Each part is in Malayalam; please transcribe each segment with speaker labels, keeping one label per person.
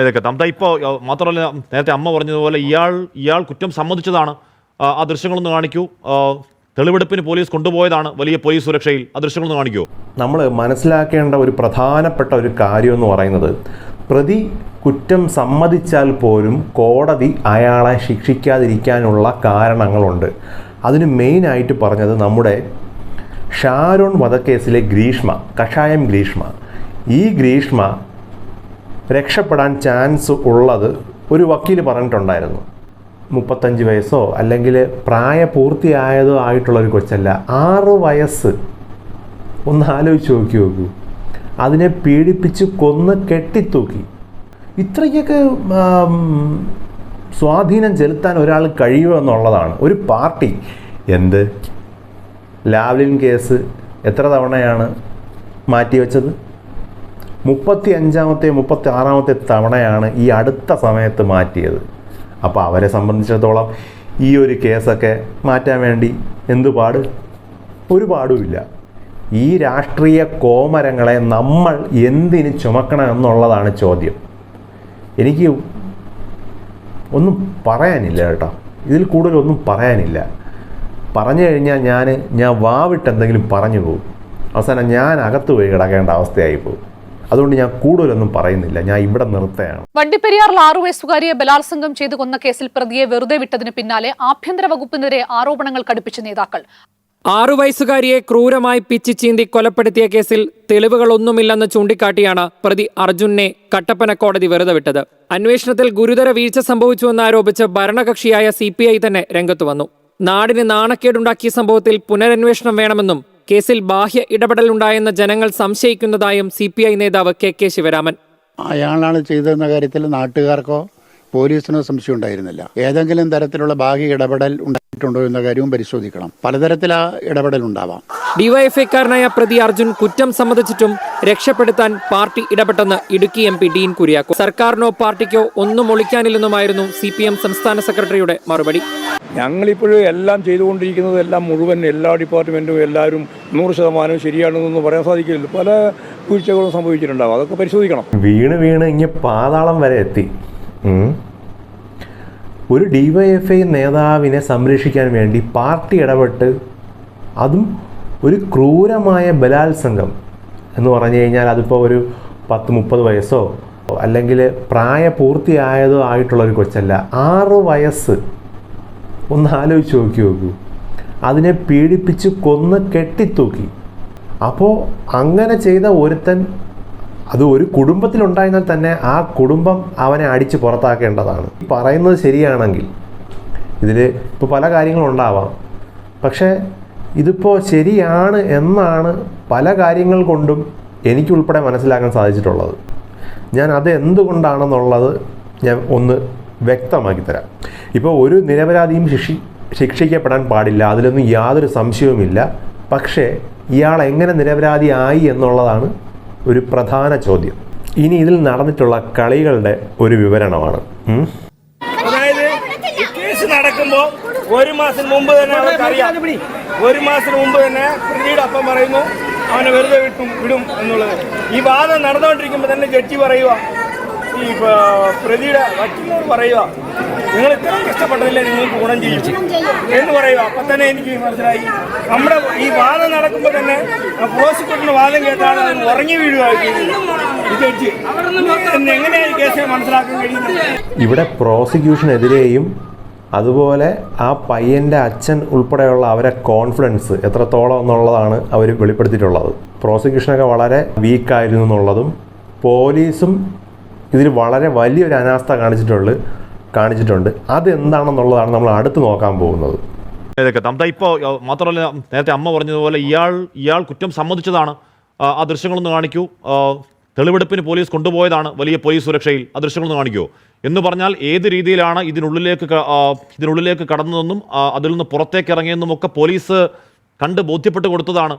Speaker 1: ഇതൊക്കെ തമ്ത ഇപ്പോൾ മാത്രമല്ല നേരത്തെ അമ്മ പറഞ്ഞതുപോലെ ഇയാൾ ഇയാൾ കുറ്റം സമ്മതിച്ചതാണ്. ആ, ദൃശ്യങ്ങളൊന്ന് കാണിക്കൂ. തെളിവെടുപ്പിന് പോലീസ് കൊണ്ടുപോയതാണ് വലിയ പോലീസ് സുരക്ഷയിൽ. ആ ദൃശ്യങ്ങളൊന്ന് കാണിക്കൂ.
Speaker 2: നമ്മൾ മനസ്സിലാക്കേണ്ട ഒരു പ്രധാനപ്പെട്ട ഒരു കാര്യം എന്ന് പറയുന്നത് പ്രതി കുറ്റം സമ്മതിച്ചാൽ പോലും കോടതി അയാളെ ശിക്ഷിക്കാതിരിക്കാനുള്ള കാരണങ്ങളുണ്ട്. അതിന് മെയിനായിട്ട് പറഞ്ഞത് നമ്മുടെ ഷാരോൺ വധക്കേസിലെ ഗ്രീഷ്മ കഷായം ഗ്രീഷ്മ. ഈ ഗ്രീഷ്മ രക്ഷപ്പെടാൻ ചാൻസ് ഉള്ളത് ഒരു വക്കീൽ പറഞ്ഞിട്ടുണ്ടായിരുന്നു. മുപ്പത്തഞ്ച് വയസ്സോ അല്ലെങ്കിൽ പ്രായപൂർത്തിയായതോ ആയിട്ടുള്ള ഒരു കൊച്ചല്ല. ആറ് വയസ്സ്. ഒന്ന് ആലോചിച്ച് നോക്കി നോക്കൂ. അതിനെ പീഡിപ്പിച്ച് കൊന്ന് കെട്ടിത്തൂക്കി. ഇത്രയ്ക്കൊക്കെ സ്വാധീനം ചെലുത്താൻ ഒരാൾ കഴിയുമെന്നുള്ളതാണ് ഒരു പാർട്ടി. എന്ത്? ലാവ്ലിൻ കേസ് എത്ര തവണയാണ് മാറ്റിവെച്ചത്? മുപ്പത്തി അഞ്ചാമത്തെ മുപ്പത്തി ആറാമത്തെ തവണയാണ് ഈ അടുത്ത സമയത്ത് മാറ്റിയത്. അപ്പോൾ അവരെ സംബന്ധിച്ചിടത്തോളം ഈ ഒരു കേസൊക്കെ മാറ്റാൻ വേണ്ടി എന്ത് പാട്? ഒരു പാടുമില്ല. ഈ രാഷ്ട്രീയ കോമരങ്ങളെ നമ്മൾ എന്തിന് ചുമക്കണം എന്നുള്ളതാണ് ചോദ്യം. എനിക്ക് ഒന്നും പറയാനില്ല കേട്ടോ. ഇതിൽ കൂടുതലൊന്നും പറയാനില്ല. പറഞ്ഞു കഴിഞ്ഞാൽ ഞാൻ ഞാൻ വാവിട്ട് എന്തെങ്കിലും പറഞ്ഞു പോകും. അവസാനം ഞാൻ അകത്ത് പോയി കിടക്കേണ്ട അവസ്ഥയായി പോകും. അതുകൊണ്ട് ഞാൻ കൂടുതലൊന്നും പറയുന്നില്ല. ഞാൻ ഇവിടെ നിർത്തുകയാണ്.
Speaker 3: വണ്ടിപ്പെരിയാറിൽ ആറു വയസ്സുകാരിയെ ബലാത്സംഗം ചെയ്തു കൊന്ന കേസിൽ പ്രതിയെ വെറുതെ വിട്ടതിന് പിന്നാലെ ആഭ്യന്തര വകുപ്പിനെതിരെ ആരോപണങ്ങൾ കടുപ്പിച്ച നേതാക്കൾ.
Speaker 4: ആറു വയസ്സുകാരിയെ ക്രൂരമായി പിച്ചി ചീന്തി കൊലപ്പെടുത്തിയ കേസിൽ തെളിവുകളൊന്നുമില്ലെന്ന് ചൂണ്ടിക്കാട്ടിയാണ് പ്രതി അർജുനെ കട്ടപ്പന കോടതി വെറുതെ വിട്ടത്. അന്വേഷണത്തിൽ ഗുരുതര വീഴ്ച സംഭവിച്ചുവെന്നാരോപിച്ച് ഭരണകക്ഷിയായ സി പി ഐ തന്നെ രംഗത്തു വന്നു. നാടിന് നാണക്കേടുണ്ടാക്കിയ സംഭവത്തിൽ പുനരന്വേഷണം വേണമെന്നും കേസിൽ ബാഹ്യ ഇടപെടലുണ്ടായെന്ന് ജനങ്ങൾ സംശയിക്കുന്നതായും സി പി ഐ നേതാവ് കെ കെ ശിവരാമൻ.
Speaker 5: അയാളാണ് ചെയ്തതെന്ന കാര്യത്തിൽ നാട്ടുകാർക്കോ പോലീസിനോ സംശയം ഉണ്ടായിരുന്നില്ല ഏതെങ്കിലും തരത്തിലുള്ള ബാഹ്യ ഇടപെടൽ ഉണ്ടായിട്ടുണ്ടോ എന്ന കാര്യവും പരിശോധിക്കണം. പലതരത്തിൽ ആ ഇടപെടൽ ഉണ്ടാവാം
Speaker 4: ഡിവൈഎഫ്ഐക്കാരനായ പ്രതി അർജുൻ കുറ്റം സമ്മതിച്ചിട്ടും രക്ഷപ്പെടുത്താൻ party ഇടപെട്ടെന്ന് Idukki M P Dean Kuriakose സർക്കാരിനോ പാർട്ടിക്കോ ഒന്നും ഒളിക്കാനില്ലെന്നുമായിരുന്നു സി പി എം സംസ്ഥാന സെക്രട്ടറിയുടെ മറുപടി.
Speaker 6: ഞങ്ങളിപ്പോഴും എല്ലാം ചെയ്തുകൊണ്ടിരിക്കുന്നത് എല്ലാം മുഴുവൻ എല്ലാ ഡിപ്പാർട്ട്മെന്റും എല്ലാവരും നൂറ് ശതമാനം ശരിയാണെന്നൊന്നും പറയാൻ സാധിക്കില്ല. പല വീഴ്ചകളും സംഭവിച്ചിട്ടുണ്ടാവും. അതൊക്കെ പരിശോധിക്കണം.
Speaker 2: വീണ് വീണ് ഇങ്ങനെ പാതാളം വരെ എത്തി. ഒരു ഡിവൈഎഫ്ഐ നേതാവിനെ സംരക്ഷിക്കാൻ വേണ്ടി പാർട്ടി ഇടപെട്ട് അതും ഒരു ക്രൂരമായ ബലാത്സംഗം എന്ന് പറഞ്ഞു കഴിഞ്ഞാൽ അതിപ്പോൾ ഒരു പത്ത് മുപ്പത് വയസ്സോ അല്ലെങ്കിൽ പ്രായപൂർത്തിയായതോ ആയിട്ടുള്ള ഒരു കൊച്ചല്ല. ആറ് വയസ്സ്. ഒന്ന് ആലോചിച്ച് നോക്കി നോക്കൂ. അതിനെ പീഡിപ്പിച്ച് കൊന്ന് കെട്ടിത്തൂക്കി. അപ്പോൾ അങ്ങനെ ചെയ്ത ഒരുത്തൻ അത് ഒരു കുടുംബത്തിലുണ്ടായിരുന്നാൽ തന്നെ ആ കുടുംബം അവനെ അടിച്ച് പുറത്താക്കേണ്ടതാണ്. പറയുന്നത് ശരിയാണെങ്കിൽ ഇതിൽ ഇപ്പോൾ പല കാര്യങ്ങളും ഉണ്ടാവാം. പക്ഷേ ഇതിപ്പോൾ ശരിയാണ് എന്നാണ് പല കാര്യങ്ങൾ കൊണ്ടും എനിക്കുൾപ്പെടെ മനസ്സിലാക്കാൻ സാധിച്ചിട്ടുള്ളത്. ഞാൻ അത് എന്തുകൊണ്ടാണെന്നുള്ളത് ഞാൻ ഒന്ന് വ്യക്തമാക്കി തരാം. ഇപ്പോൾ ഒരു നിരപരാധിയും ശിക്ഷി ശിക്ഷിക്കപ്പെടാൻ പാടില്ല അതിലൊന്നും യാതൊരു സംശയവുമില്ല. പക്ഷേ ഇയാൾ എങ്ങനെ നിരപരാധിയായി എന്നുള്ളതാണ് ഒരു പ്രധാന ചോദ്യം. ഇനി ഇതിൽ നടന്നിട്ടുള്ള കളികളുടെ ഒരു വിവരണമാണ്.
Speaker 7: അതായത് കേസ് നടക്കുമ്പോൾ ഒരു മാസം മുമ്പ് തന്നെ അവർക്കറിയാം. ഒരു മാസം മുമ്പ് തന്നെ പ്രതിയുടെ അപ്പം പറയുന്നു അവനെ വെറുതെ വിട്ടും വിടും എന്നുള്ളത്. ഈ വാദം നടന്നുകൊണ്ടിരിക്കുമ്പോൾ തന്നെ ജഡ്ജി പറയുക ഈ പ്രതിയുടെ വക്കീലിനോട് പറയുക നിങ്ങൾ ഇത്രയും കഷ്ടപ്പെട്ടതില്ലേ നിങ്ങൾക്ക് ഗുണം ചെയ്യും? എന്ന് പറയുക. അപ്പം തന്നെ എനിക്ക് മനസ്സിലായി. നമ്മുടെ ഈ വാദം നടക്കുമ്പോൾ തന്നെ പ്രോസിക്യൂട്ടറിന് വാദം കേട്ടാണ് ഉറങ്ങി എന്ന് എങ്ങനെയാണ് ഈ മനസ്സിലാക്കാൻ കഴിയുന്നത്?
Speaker 2: ഇവിടെ പ്രോസിക്യൂഷനെതിരെയും അതുപോലെ ആ പയ്യന്റെ അച്ഛൻ ഉൾപ്പെടെയുള്ള അവരെ കോൺഫിഡൻസ് എത്രത്തോളം എന്നുള്ളതാണ് അവർ വെളിപ്പെടുത്തിയിട്ടുള്ളത്. പ്രോസിക്യൂഷനൊക്കെ വളരെ വീക്കായിരുന്നു എന്നുള്ളതും പോലീസും ഇതിൽ വളരെ വലിയൊരു അനാസ്ഥ കാണിച്ചിട്ടുണ്ട് കാണിച്ചിട്ടുണ്ട്. അതെന്താണെന്നുള്ളതാണ് നമ്മൾ അടുത്ത് നോക്കാൻ പോകുന്നത്.
Speaker 1: ഇതൊക്കെ തമ്ത ഇപ്പോൾ മാത്രമല്ല നേരത്തെ അമ്മ പറഞ്ഞതുപോലെ ഇയാൾ ഇയാൾ കുറ്റം സമ്മതിച്ചതാണ്. ആ, ദൃശ്യങ്ങളൊന്ന് കാണിക്കൂ. തെളിവെടുപ്പിന് പോലീസ് കൊണ്ടുപോയതാണ് വലിയ പോലീസ് സുരക്ഷയിൽ. ആ ദൃശ്യങ്ങളൊന്ന് കാണിക്കുമോ എന്ന് പറഞ്ഞാൽ ഏത് രീതിയിലാണ് ഇതിനുള്ളിലേക്ക് ഇതിനുള്ളിലേക്ക് കടന്നതെന്നും അതിൽ നിന്ന് പുറത്തേക്ക് ഇറങ്ങിയെന്നും ഒക്കെ പോലീസ് കണ്ട് ബോധ്യപ്പെട്ട് കൊടുത്തതാണ്.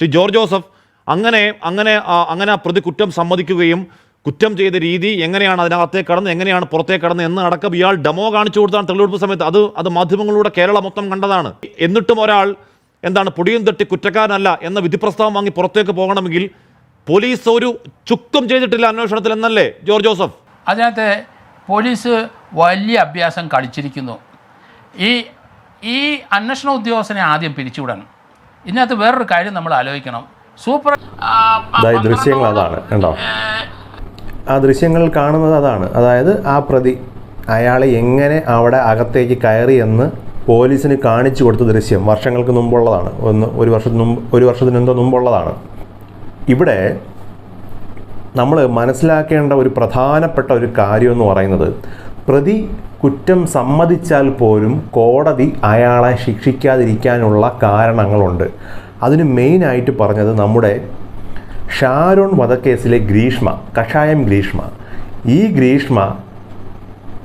Speaker 1: ശ്രീ ജോർജ് ജോസഫ് അങ്ങനെ അങ്ങനെ അങ്ങനെ ആ പ്രതി കുറ്റം സമ്മതിക്കുകയും കുറ്റം ചെയ്ത രീതി എങ്ങനെയാണ് അതിനകത്തേക്ക് കടന്ന് എങ്ങനെയാണ് പുറത്തേക്ക് കടന്ന് എന്ന് അടക്കം ഇയാൾ ഡെമോ കാണിച്ചു കൊടുത്താണ് തെളിവെടുപ്പ് സമയത്ത്. അത് അത് മാധ്യമങ്ങളിലൂടെ കേരളം മൊത്തം കണ്ടതാണ്. എന്നിട്ടും ഒരാൾ എന്താണ് പൊടിയും തട്ടി കുറ്റക്കാരനല്ല എന്ന വിധിപ്രസ്താവം വാങ്ങി പുറത്തേക്ക് പോകണമെങ്കിൽ പോലീസ് ഒരു ചുക്കും ചെയ്തിട്ടില്ല അന്വേഷണത്തിൽ എന്നല്ലേ ജോർജ് ജോസഫ്?
Speaker 8: അതിനകത്ത് പോലീസ് വലിയ അഭ്യാസം കളിച്ചിരിക്കുന്നു. ഈ ഈ അന്വേഷണ ഉദ്യോഗസ്ഥനെ ആദ്യം പിരിച്ചുവിടണം. ഇതിനകത്ത് വേറൊരു കാര്യം നമ്മൾ ആലോചിക്കണം. സൂപ്പർ
Speaker 2: ദാ ഈ ദൃശ്യങ്ങൾ അതാണ് കണ്ടോ? ആ ദൃശ്യങ്ങൾ കാണുന്നത് അതാണ്. അതായത് ആ പ്രതി അയാൾ എങ്ങനെ അവിടെ അകത്തേക്ക് കയറി എന്ന് പോലീസിന് കാണിച്ചു കൊടുത്ത ദൃശ്യം വർഷങ്ങൾക്ക് മുമ്പുള്ളതാണ്. ഒന്ന് ഒരു വർഷത്തിന് മുമ്പ് ഒരു വർഷത്തിന് എന്തോ മുമ്പുള്ളതാണ്. ഇവിടെ നമ്മൾ മനസ്സിലാക്കേണ്ട ഒരു പ്രധാനപ്പെട്ട ഒരു കാര്യം എന്ന് പറയുന്നത് പ്രതി കുറ്റം സമ്മതിച്ചാൽ പോലും കോടതി അയാളെ ശിക്ഷിക്കാതിരിക്കാനുള്ള കാരണങ്ങളുണ്ട്. അതിന് മെയിനായിട്ട് പറഞ്ഞത് നമ്മുടെ ഷാരോൺ വധക്കേസിലെ ഗ്രീഷ്മ കഷായം ഗ്രീഷ്മ. ഈ ഗ്രീഷ്മ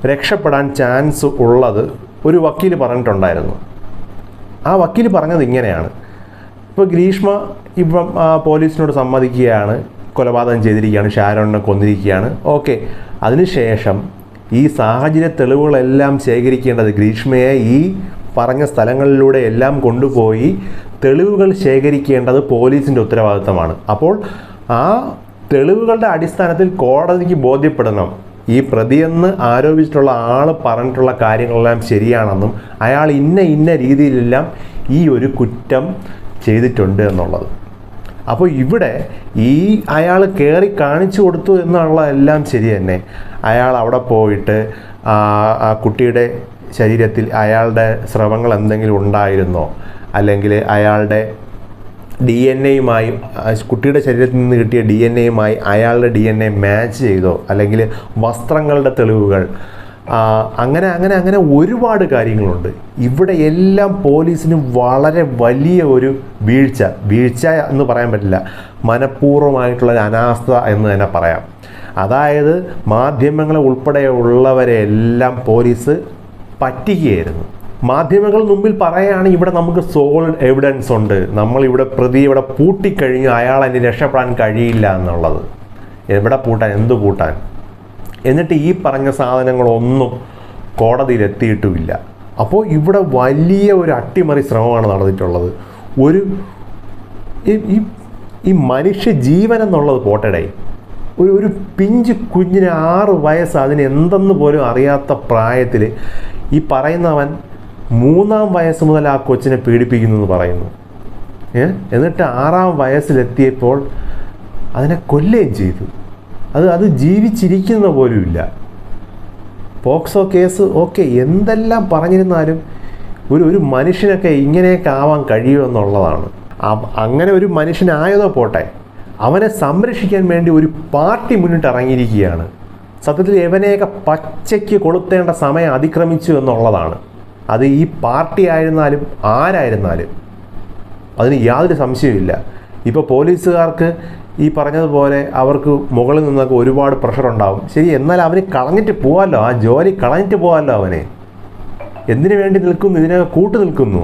Speaker 2: രക്ഷപ്പെടാൻ ചാൻസ് ഉള്ളത് ഒരു വക്കീൽ പറഞ്ഞിട്ടുണ്ടായിരുന്നു. ആ വക്കീൽ പറഞ്ഞത് ഇങ്ങനെയാണ്. ഇപ്പോൾ ഗ്രീഷ്മ ഇപ്പം പോലീസിനോട് സമ്മതിക്കുകയാണ് കൊലപാതകം ചെയ്തിരിക്കുകയാണ് ഷാരോണിനെ കൊന്നിരിക്കുകയാണ്. ഓക്കെ. അതിനുശേഷം ഈ സാഹചര്യ തെളിവുകളെല്ലാം ശേഖരിക്കേണ്ടത് ഗ്രീഷ്മയെ ഈ പറഞ്ഞ സ്ഥലങ്ങളിലൂടെ എല്ലാം കൊണ്ടുപോയി തെളിവുകൾ ശേഖരിക്കേണ്ടത് പോലീസിന്റെ ഉത്തരവാദിത്തമാണ്. അപ്പോൾ ആ തെളിവുകളുടെ അടിസ്ഥാനത്തിൽ കോടതിക്ക് ബോധ്യപ്പെടണം. ഈ പ്രതിയെന്ന് ആരോപിച്ചിട്ടുള്ള ആൾ പറഞ്ഞിട്ടുള്ള കാര്യങ്ങളെല്ലാം ശരിയാണെന്നും അയാൾ ഇന്ന ഇന്ന രീതിയിലെല്ലാം ഈ ഒരു കുറ്റം ചെയ്തിട്ടുണ്ട് എന്നുള്ളത്. അപ്പോൾ ഇവിടെ ഈ അയാൾ കയറി കാണിച്ചു കൊടുത്തു എന്നുള്ള എല്ലാം ശരി തന്നെ. അയാൾ അവിടെ പോയിട്ട് ആ കുട്ടിയുടെ ശരീരത്തിൽ അയാളുടെ സ്രവങ്ങൾ എന്തെങ്കിലും ഉണ്ടായിരുന്നോ? അല്ലെങ്കിൽ അയാളുടെ ഡി എൻ എയുമായി കുട്ടിയുടെ ശരീരത്തിൽ നിന്ന് കിട്ടിയ ഡി എൻ എയുമായി അയാളുടെ ഡി എൻ എ മാച്ച് ചെയ്തോ? അല്ലെങ്കിൽ വസ്ത്രങ്ങളുടെ തെളിവുകൾ? അങ്ങനെ അങ്ങനെ അങ്ങനെ ഒരുപാട് കാര്യങ്ങളുണ്ട്. ഇവിടെ എല്ലാം പോലീസിന് വളരെ വലിയ ഒരു വീഴ്ച. വീഴ്ച എന്ന് പറയാൻ പറ്റില്ല. മനഃപൂർവമായിട്ടുള്ള അനാസ്ഥ എന്ന് തന്നെ പറയാം. അതായത് മാധ്യമങ്ങളെ ഉൾപ്പെടെയുള്ളവരെ എല്ലാം പോലീസ് പറ്റിക്കുകയായിരുന്നു മാധ്യമങ്ങൾ മുമ്പിൽ പറയുകയാണ് ഇവിടെ നമുക്ക് സോളിഡ് എവിഡൻസ് ഉണ്ട്. നമ്മളിവിടെ പ്രതി ഇവിടെ പൂട്ടിക്കഴിഞ്ഞു അയാൾ അതിന് രക്ഷപ്പെടാൻ കഴിയില്ല എന്നുള്ളത്. എവിടെ പൂട്ടാൻ? എന്ത് പൂട്ടാൻ? എന്നിട്ട് ഈ പറഞ്ഞ സാധനങ്ങളൊന്നും കോടതിയിൽ എത്തിയിട്ടുമില്ല. അപ്പോൾ ഇവിടെ വലിയ ഒരു അട്ടിമറി ശ്രമമാണ് നടന്നിട്ടുള്ളത്. ഒരു ഈ- ഈ ഈ മനുഷ്യ ജീവൻ എന്നുള്ളത് പോട്ടടേ. ഒരു ഒരു പിഞ്ച് കുഞ്ഞിന് ആറ് വയസ്സ് അതിന് എന്തെന്ന് പോലും അറിയാത്ത പ്രായത്തിൽ ഈ പറയുന്നവൻ മൂന്നാം വയസ്സ് മുതൽ ആ കൊച്ചിനെ പീഡിപ്പിക്കുന്നു എന്ന് പറയുന്നു. ഏ? എന്നിട്ട് ആറാം വയസ്സിലെത്തിയപ്പോൾ അതിനെ കൊല്ലുകയും ചെയ്തു. അത് അത് ജീവിച്ചിരിക്കുന്ന പോലുമില്ല പോക്സോ കേസ് ഓക്കെ എന്തെല്ലാം പറഞ്ഞിരുന്നാലും ഒരു ഒരു മനുഷ്യനൊക്കെ ഇങ്ങനെയൊക്കെ ആവാൻ കഴിയുമെന്നുള്ളതാണ് അങ്ങനെ ഒരു മനുഷ്യനായതോ പോട്ടെ. അവനെ സംരക്ഷിക്കാൻ വേണ്ടി ഒരു പാർട്ടി മുന്നിട്ട് ഇറങ്ങിയിരിക്കുകയാണ്. സത്യത്തിൽ എവനെയൊക്കെ പച്ചയ്ക്ക് കൊളുത്തേണ്ട സമയം അതിക്രമിച്ചു എന്നുള്ളതാണ്. അത് ഈ പാർട്ടി ആയിരുന്നാലും ആരായിരുന്നാലും അതിന് യാതൊരു സംശയവുമില്ല. ഇപ്പോൾ പോലീസുകാർക്ക് ഈ പറഞ്ഞതുപോലെ അവർക്ക് മുകളിൽ നിന്നൊക്കെ ഒരുപാട് പ്രഷർ ഉണ്ടാവും. ശരി എന്നാൽ അവന് കളഞ്ഞിട്ട് പോകാമല്ലോ ആ ജോലി കളഞ്ഞിട്ട് പോകാമല്ലോ അവനെ. എന്തിനു വേണ്ടി നിൽക്കുന്നു? ഇതിനെ കൂട്ടു നിൽക്കുന്നു.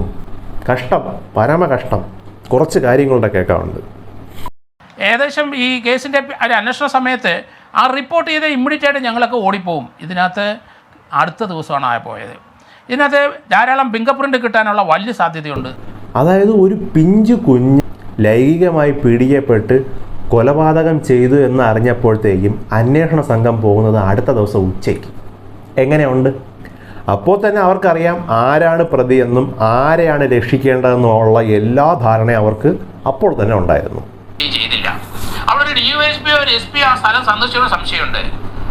Speaker 2: കഷ്ടം പരമ കഷ്ടം കുറച്ച് കാര്യങ്ങളുടെ കേൾക്കാറുണ്ട്
Speaker 8: ഏകദേശം ഈ കേസിന്റെ ഒരു അന്വേഷണ സമയത്ത് ആ റിപ്പോർട്ട് ചെയ്ത് ഇമ്മീഡിയറ്റ് ആയിട്ട് ഞങ്ങളൊക്കെ ഓടിപ്പോവും. ഇതിനകത്ത് അടുത്ത ദിവസമാണ് ആയ പോയത്. ഇതിനകത്ത് ധാരാളം ഫിംഗർ പ്രിന്റ് കിട്ടാനുള്ള വലിയ സാധ്യതയുണ്ട്.
Speaker 2: അതായത് ഒരു പിഞ്ചു കുഞ്ഞ് ലൈംഗികമായി പീഡിക്കപ്പെട്ട് കൊലപാതകം ചെയ്തു എന്ന് അറിഞ്ഞപ്പോഴത്തേക്കും അന്വേഷണ സംഘം പോകുന്നത് അടുത്ത ദിവസം ഉച്ചയ്ക്ക്. എങ്ങനെയുണ്ട്? അപ്പോൾ തന്നെ അവർക്കറിയാം ആരാണ് പ്രതിയെന്നും ആരെയാണ് രക്ഷിക്കേണ്ടതെന്നുമുള്ള എല്ലാ ധാരണയും അവർക്ക് അപ്പോൾ തന്നെ ഉണ്ടായിരുന്നു
Speaker 8: ഈ ചെയ്തില്ല അവിടെ ഒരു ഡി യു എസ് പി ഒരു എസ് പി ആ സ്ഥലം സന്ദർശിക്കുന്ന സംശയമുണ്ട്.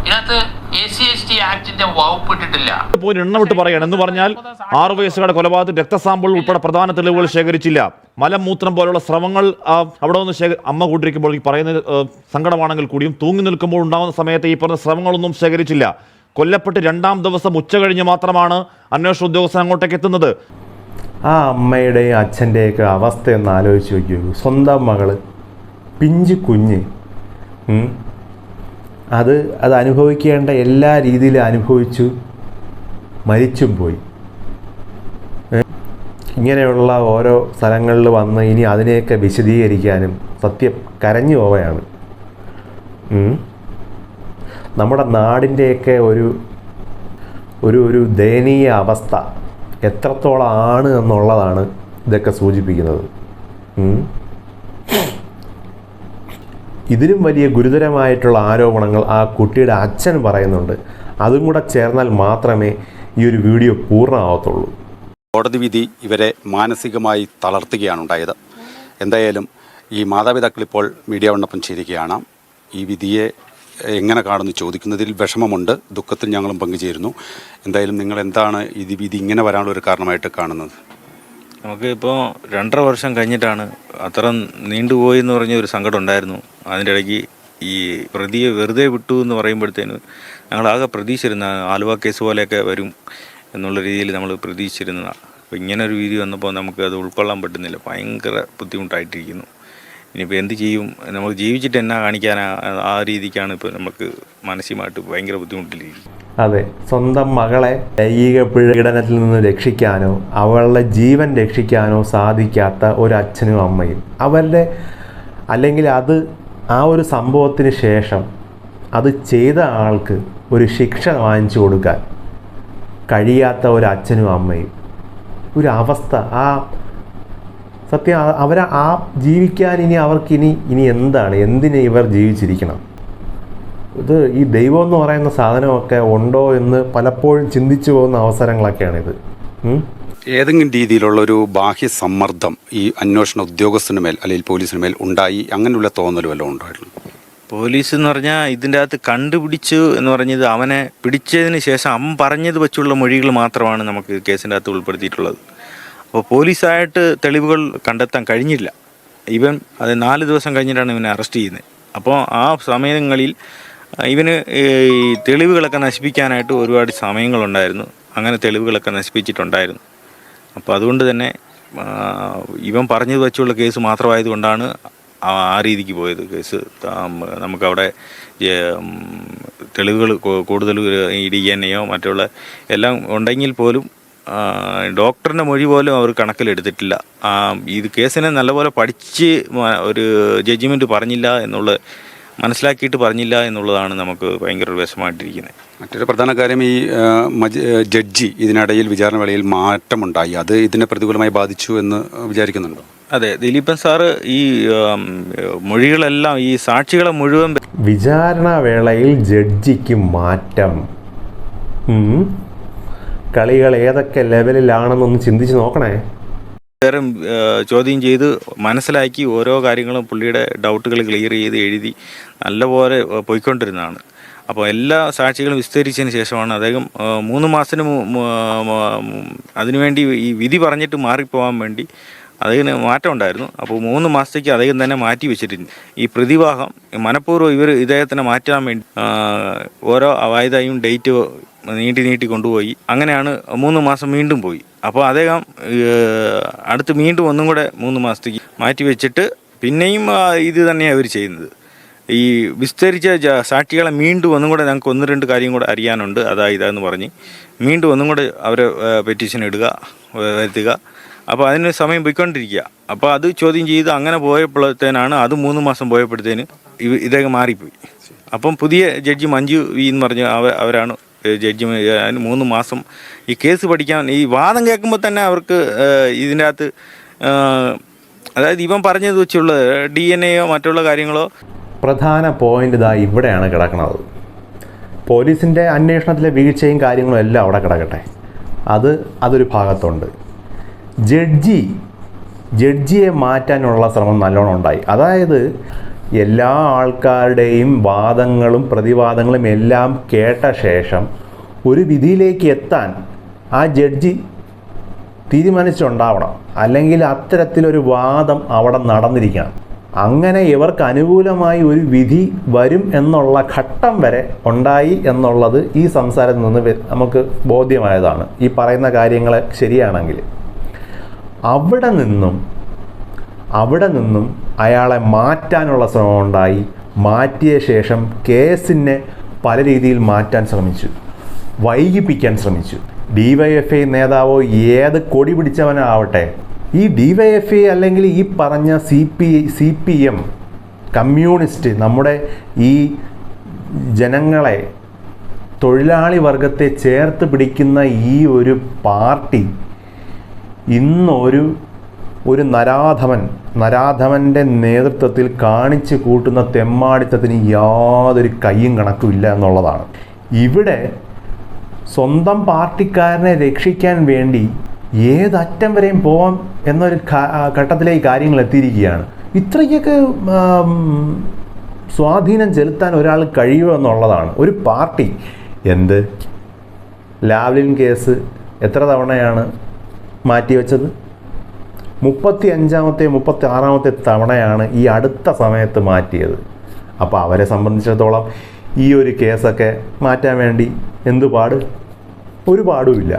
Speaker 8: ഇതിനകത്ത് എ സി എസ് ടി ആക്ടിന്റെ വകുപ്പ് ഇട്ടിട്ടില്ല.
Speaker 1: പോയി എണ്ണം വിട്ട് പറയണം എന്ന് പറഞ്ഞാൽ ആറു വയസ്സുകാരുടെ കൊലപാതകത്തിൽ രക്തസാമ്പിൾ ഉൾപ്പെടെ പ്രധാന തെളിവുകൾ ശേഖരിച്ചില്ല. മലമൂത്രം പോലുള്ള ശ്രമങ്ങൾ അവിടെ നിന്ന് ശേഖ അമ്മ കൂട്ടിരിക്കുമ്പോൾ ഈ പറയുന്ന സങ്കടമാണെങ്കിൽ കൂടിയും തൂങ്ങി നിൽക്കുമ്പോൾ ഉണ്ടാകുന്ന സമയത്ത് ഈ പറഞ്ഞ ശ്രമങ്ങളൊന്നും ശേഖരിച്ചില്ല. കൊല്ലപ്പെട്ട് രണ്ടാം ദിവസം ഉച്ച കഴിഞ്ഞ് മാത്രമാണ് അന്വേഷണ ഉദ്യോഗസ്ഥൻ അങ്ങോട്ടേക്ക് എത്തുന്നത്.
Speaker 2: ആ അമ്മയുടെയും അച്ഛന്റെയൊക്കെ അവസ്ഥ ഒന്ന് ആലോചിച്ച് നോക്കിയോ സ്വന്തം മകൾ പിഞ്ചു കുഞ്ഞ്. അത് അത് അനുഭവിക്കേണ്ട എല്ലാ രീതിയിലും അനുഭവിച്ചു മരിച്ചും പോയി. ഇങ്ങനെയുള്ള ഓരോ സ്ഥലങ്ങളിൽ വന്ന് ഇനി അതിനെയൊക്കെ വിശദീകരിക്കാനും സത്യം കരഞ്ഞു പോവുകയാണ്. നമ്മുടെ നാടിന്റെയൊക്കെ ഒരു ഒരു ഒരു ദയനീയ അവസ്ഥ എത്രത്തോളം ആണ് എന്നുള്ളതാണ് ഇതൊക്കെ സൂചിപ്പിക്കുന്നത്. ഇതിലും വലിയ ഗുരുതരമായിട്ടുള്ള ആരോപണങ്ങൾ ആ കുട്ടിയുടെ അച്ഛൻ പറയുന്നുണ്ട്. അതും കൂടെ ചേർന്നാൽ മാത്രമേ ഈ ഒരു വീഡിയോ പൂർണമാവത്തുള്ളൂ.
Speaker 9: കോടതി വിധി ഇവരെ മാനസികമായി തളർത്തുകയാണ് ഉണ്ടായത്. എന്തായാലും ഈ മാതാപിതാക്കൾ ഇപ്പോൾ മീഡിയ വണ്ണപ്പം ചേരുകയാണ്. ഈ വിധിയെ എങ്ങനെ കാണുന്നു ചോദിക്കുന്നതിൽ വിഷമമുണ്ട്. ദുഃഖത്തിൽ ഞങ്ങളും പങ്കുചേരുന്നു. എന്തായാലും നിങ്ങൾ എന്താണ് ഈ വിധി ഇങ്ങനെ വരാനുള്ള ഒരു കാരണമായിട്ട് കാണുന്നത്?
Speaker 10: നമുക്ക് ഇപ്പോൾ രണ്ടര വർഷം കഴിഞ്ഞിട്ടാണ് അത്ര നീണ്ടുപോയി എന്ന് പറഞ്ഞ ഒരു സങ്കടം ഉണ്ടായിരുന്നു. അതിന്റെ ഇടയ്ക്ക് ഈ പ്രതിയെ വെറുതെ വിട്ടു എന്ന് പറയുമ്പോഴത്തേന് ഞങ്ങളാകെ പ്രതീക്ഷിച്ചിരുന്ന ആലുവ കേസ് പോലെയൊക്കെ വരും എന്നുള്ള രീതിയിൽ നമ്മൾ പ്രതീക്ഷിച്ചിരുന്നതാണ്. അപ്പോൾ ഇങ്ങനെ ഒരു രീതി വന്നപ്പോൾ നമുക്ക് അത് ഉൾക്കൊള്ളാൻ പറ്റുന്നില്ല. ഭയങ്കര ബുദ്ധിമുട്ടായിട്ടിരിക്കുന്നു. ഇനിയിപ്പോൾ എന്ത് ചെയ്യും? നമ്മൾ ജീവിച്ചിട്ട് എന്നാ കാണിക്കാനാ ആ രീതിക്കാണ് ഇപ്പോൾ നമുക്ക് മാനസികമായിട്ട് ഭയങ്കര ബുദ്ധിമുട്ടിലിരിക്കും
Speaker 2: അതെ സ്വന്തം മകളെ ലൈംഗിക പീഡനത്തിൽ നിന്ന് രക്ഷിക്കാനോ അവളുടെ ജീവൻ രക്ഷിക്കാനോ സാധിക്കാത്ത ഒരു അച്ഛനും അമ്മയും. അവരുടെ അല്ലെങ്കിൽ അത് ആ ഒരു സംഭവത്തിന് ശേഷം അത് ചെയ്ത ആൾക്ക് ഒരു ശിക്ഷ വാങ്ങിച്ചു കൊടുക്കാൻ കഴിയാത്ത ഒരു അച്ഛനും അമ്മയും. ഒരു അവസ്ഥ ആ സത്യം അവർ അവരെ ആ ജീവിക്കാൻ ഇനി അവർക്കിനി ഇനി എന്താണ്? എന്തിന് ഇവർ ജീവിച്ചിരിക്കണം? ഇത് ഈ ദൈവം എന്ന് പറയുന്ന സാധനമൊക്കെ ഉണ്ടോ എന്ന് പലപ്പോഴും ചിന്തിച്ചു പോകുന്ന അവസരങ്ങളൊക്കെയാണിത്. ഇത്
Speaker 9: ഏതെങ്കിലും രീതിയിലുള്ള ഒരു ബാഹ്യ സമ്മർദ്ദം ഈ അന്വേഷണ ഉദ്യോഗസ്ഥന് മേൽ അല്ലെങ്കിൽ പോലീസിന് മേൽ ഉണ്ടായി അങ്ങനെയുള്ള തോന്നൽ വല്ലതും ഉണ്ടായിരുന്നു
Speaker 10: പോലീസ് എന്ന് പറഞ്ഞാൽ ഇതിന്റെ അകത്ത് കണ്ടുപിടിച്ചു എന്ന് പറഞ്ഞത് അവനെ പിടിച്ചതിന് ശേഷം അവൻ പറഞ്ഞത് വെച്ചുള്ള മൊഴികൾ മാത്രമാണ് നമുക്ക് കേസിന്റെ അകത്ത് ഉൾപ്പെടുത്തിയിട്ടുള്ളത്. അപ്പോൾ പോലീസായിട്ട് തെളിവുകൾ കണ്ടെത്താൻ കഴിഞ്ഞില്ല. ഇവൻ അത് നാല് ദിവസം കഴിഞ്ഞിട്ടാണ് ഇവനെ അറസ്റ്റ് ചെയ്യുന്നത്. അപ്പോൾ ആ സമയങ്ങളിൽ ഇവന് ഈ തെളിവുകളൊക്കെ നശിപ്പിക്കാനായിട്ട് ഒരുപാട് സമയങ്ങളുണ്ടായിരുന്നു. അങ്ങനെ തെളിവുകളൊക്കെ നശിപ്പിച്ചിട്ടുണ്ടായിരുന്നു. അപ്പോൾ അതുകൊണ്ട് തന്നെ ഇവൻ പറഞ്ഞത് വെച്ചുള്ള കേസ് മാത്രമായതുകൊണ്ടാണ് ആ രീതിക്ക് പോയത് കേസ്. നമുക്കവിടെ തെളിവുകൾ കൂടുതൽ എയോ മറ്റുള്ള എല്ലാം ഉണ്ടെങ്കിൽ പോലും ഡോക്ടറിന്റെ മൊഴി പോലും അവർ കണക്കിലെടുത്തിട്ടില്ല. ആ, ഇത് കേസിനെ നല്ലപോലെ പഠിച്ച് ഒരു ജഡ്ജിമെന്റ് പറഞ്ഞില്ല എന്നുള്ള മനസ്സിലാക്കിയിട്ട് പറഞ്ഞില്ല എന്നുള്ളതാണ് നമുക്ക് ഭയങ്കര വിഷമമായിട്ടിരിക്കുന്നത്.
Speaker 9: മറ്റൊരു പ്രധാന കാര്യം ഈ ജഡ്ജി ഇതിനിടയിൽ വിചാരണ വേളയിൽ മാറ്റമുണ്ടായി. അത് ഇതിനെ പ്രതികൂലമായി ബാധിച്ചു എന്ന് വിചാരിക്കുന്നുണ്ടോ?
Speaker 10: അതെ ദിലീപൻ സാറ് ഈ മൊഴികളെല്ലാം ഈ സാക്ഷികളെ മുഴുവൻ
Speaker 2: വിചാരണ വേളയിൽ ജഡ്ജിക്ക് മാറ്റം. കളികൾ ഏതൊക്കെ ലെവലിലാണെന്നൊന്ന് ചിന്തിച്ച് നോക്കണേ.
Speaker 10: നേരം ചോദ്യം ചെയ്ത് മനസ്സിലാക്കി ഓരോ കാര്യങ്ങളും പുള്ളിയുടെ ഡൗട്ടുകൾ ക്ലിയർ ചെയ്ത് എഴുതി നല്ലപോലെ പോയിക്കൊണ്ടിരുന്നതാണ്. അപ്പോൾ എല്ലാ സാക്ഷികളും വിസ്തരിച്ചതിന് ശേഷമാണ് അദ്ദേഹം മൂന്ന് മാസത്തിന് അതിനുവേണ്ടി ഈ വിധി പറഞ്ഞിട്ട് മാറിപ്പോകാൻ വേണ്ടി അദ്ദേഹത്തിന് മാറ്റം ഉണ്ടായിരുന്നു. അപ്പോൾ മൂന്ന് മാസത്തേക്ക് അദ്ദേഹം തന്നെ മാറ്റി വെച്ചിട്ടുണ്ട്. ഈ പ്രതിവാഹം മനഃപൂർവം ഇവർ ഇദ്ദേഹത്തിനെ മാറ്റാൻ വേണ്ടി ഓരോ വായ്തയും ഡേറ്റ് നീട്ടി നീട്ടി കൊണ്ടുപോയി. അങ്ങനെയാണ് മൂന്ന് മാസം വീണ്ടും പോയി. അപ്പോൾ അദ്ദേഹം അടുത്ത് വീണ്ടും ഒന്നും കൂടെ മൂന്ന് മാസത്തേക്ക് മാറ്റി വെച്ചിട്ട് പിന്നെയും ഇത് തന്നെയാണ് അവർ ചെയ്യുന്നത്. ഈ വിസ്തരിച്ച സാക്ഷികളെ വീണ്ടും ഒന്നും കൂടെ ഞങ്ങൾക്ക് ഒന്ന് രണ്ട് കാര്യം കൂടെ അറിയാനുണ്ട്. അതാ ഇതാന്ന് പറഞ്ഞ് വീണ്ടും ഒന്നും കൂടെ അവരെ പെറ്റീഷൻ ഇടുക വരുത്തുക. അപ്പോൾ അതിന് സമയം പോയിക്കൊണ്ടിരിക്കുക. അപ്പോൾ അത് ചോദ്യം ചെയ്ത് അങ്ങനെ പോയപ്പോഴത്തേനാണ് അത് മൂന്ന് മാസം പോയപ്പോഴത്തേന് ഇതൊക്കെ ഇദ്ദേഹം മാറിപ്പോയി. അപ്പം പുതിയ ജഡ്ജി മഞ്ജു വി എന്ന് പറഞ്ഞ അവ അവരാണ് ജഡ്ജി അതിന് മൂന്ന് മാസം ഈ കേസ് പഠിക്കാൻ ഈ വാദം കേൾക്കുമ്പോൾ തന്നെ അവർക്ക് ഇതിന്റെ അകത്ത് അതായത് ഇവൻ പറഞ്ഞത് വെച്ചുള്ള ഡി എൻ എയോ മറ്റുള്ള കാര്യങ്ങളോ
Speaker 2: പ്രധാന പോയിന്റ് ഇതാ ഇവിടെയാണ് കിടക്കുന്നത് പോലീസിന്റെ അന്വേഷണത്തിലെ വീഴ്ചയും കാര്യങ്ങളും എല്ലാം അവിടെ കിടക്കട്ടെ. അത് അതൊരു ഭാഗത്തുണ്ട്. ജഡ്ജി ജഡ്ജിയെ മാറ്റാനുള്ള ശ്രമം നല്ലോണം ഉണ്ടായി. അതായത് എല്ലാ ആൾക്കാരുടെയും വാദങ്ങളും പ്രതിവാദങ്ങളും എല്ലാം കേട്ട ശേഷം ഒരു വിധിയിലേക്ക് എത്താൻ ആ ജഡ്ജി തീരുമാനിച്ചിട്ടുണ്ടാവണം. അല്ലെങ്കിൽ അത്തരത്തിലൊരു വാദം അവിടെ നടന്നിരിക്കണം. അങ്ങനെ ഇവർക്ക് അനുകൂലമായി ഒരു വിധി വരും എന്നുള്ള ഘട്ടം വരെ ഉണ്ടായി എന്നുള്ളത് ഈ സംസാരത്തിൽ നിന്ന് നമുക്ക് ബോധ്യമായതാണ്. ഈ പറയുന്ന കാര്യങ്ങൾ ശരിയാണെങ്കിൽ. അവിടെ നിന്നും അവിടെ നിന്നും അയാളെ മാറ്റാനുള്ള ശ്രമം ഉണ്ടായി മാറ്റിയ ശേഷം കേസിനെ പല രീതിയിൽ മാറ്റാൻ ശ്രമിച്ചു. വൈകിപ്പിക്കാൻ ശ്രമിച്ചു. ഡി വൈ എഫ് ഐ നേതാവോ ഏത് കൊടി പിടിച്ചവനാവട്ടെ. ഈ ഡി വൈ എഫ് ഐ അല്ലെങ്കിൽ ഈ പറഞ്ഞ C P C P M communist നമ്മുടെ ഈ ജനങ്ങളെ തൊഴിലാളി വർഗത്തെ ചേർത്ത് പിടിക്കുന്ന ഈ ഒരു പാർട്ടി ഇന്നൊരു ഒരു നരാധമൻ നരാധമന്റെ നേതൃത്വത്തിൽ കാണിച്ചു കൂട്ടുന്ന തെമ്മാടിത്തത്തിന് യാതൊരു കൈയും കണക്കുമില്ല എന്നുള്ളതാണ്. ഇവിടെ സ്വന്തം പാർട്ടിക്കാരനെ രക്ഷിക്കാൻ വേണ്ടി ഏതറ്റം വരെയും പോവാം എന്നൊരു ഘട്ടത്തിലേ കാര്യങ്ങൾ എത്തിയിരിക്കുകയാണ്. ഇത്രയ്ക്കൊക്കെ സ്വാധീനം ചെലുത്താൻ ഒരാൾ കഴിയുമോ എന്നുള്ളതാണ്. ഒരു പാർട്ടി എന്ത്? ലാവ്ലിൻ കേസ് എത്ര തവണയാണ് മാറ്റിവെച്ചത്? മുപ്പത്തി അഞ്ചാമത്തെ മുപ്പത്തി ആറാമത്തെ തവണയാണ് ഈ അടുത്ത സമയത്ത് മാറ്റിയത്. അപ്പോൾ അവരെ സംബന്ധിച്ചിടത്തോളം ഈ ഒരു കേസൊക്കെ മാറ്റാൻ വേണ്ടി എന്ത് പാട്? ഒരു പാടുമില്ല.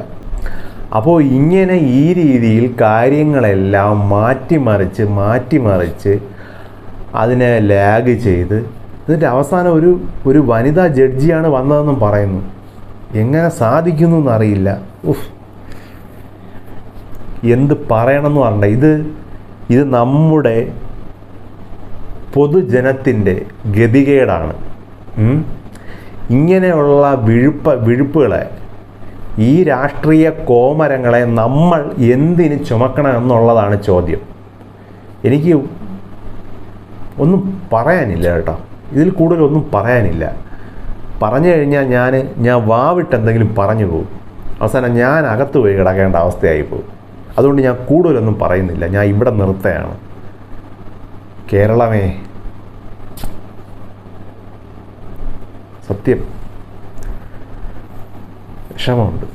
Speaker 2: അപ്പോൾ ഇങ്ങനെ ഈ രീതിയിൽ കാര്യങ്ങളെല്ലാം മാറ്റിമറിച്ച് മാറ്റിമറിച്ച് അതിനെ ലാഗ് ചെയ്ത് എന്നിട്ട് അവസാനം ഒരു ഒരു വനിതാ ജഡ്ജിയാണ് വന്നതെന്നും പറയുന്നു. എങ്ങനെ സാധിക്കുന്നു എന്നറിയില്ല. ഉഫ്. എന്ത് പറയണമെന്ന് പറഞ്ഞ ഇത് ഇത് നമ്മുടെ പൊതുജനത്തിന്റെ ഗതികേടാണ്. ഇങ്ങനെയുള്ള വിഴുപ്പ വിഴുപ്പുകളെ ഈ രാഷ്ട്രീയ കോമരങ്ങളെ നമ്മൾ എന്തിന് ചുമക്കണം എന്നുള്ളതാണ് ചോദ്യം. എനിക്ക് ഒന്നും പറയാനില്ല കേട്ടോ. ഇതിൽ കൂടുതലൊന്നും പറയാനില്ല. പറഞ്ഞു കഴിഞ്ഞാൽ ഞാൻ ഞാൻ വാവിട്ട് എന്തെങ്കിലും പറഞ്ഞു പോകും. അവസാനം ഞാൻ അകത്ത് പോയി കിടക്കേണ്ട അവസ്ഥയായി പോകും. അതുകൊണ്ട് ഞാൻ കൂടുതലൊന്നും പറയുന്നില്ല. ഞാൻ ഇവിടെ നിർത്തുകയാണ്. കേരളമേ. സത്യം. വിഷമമുണ്ട്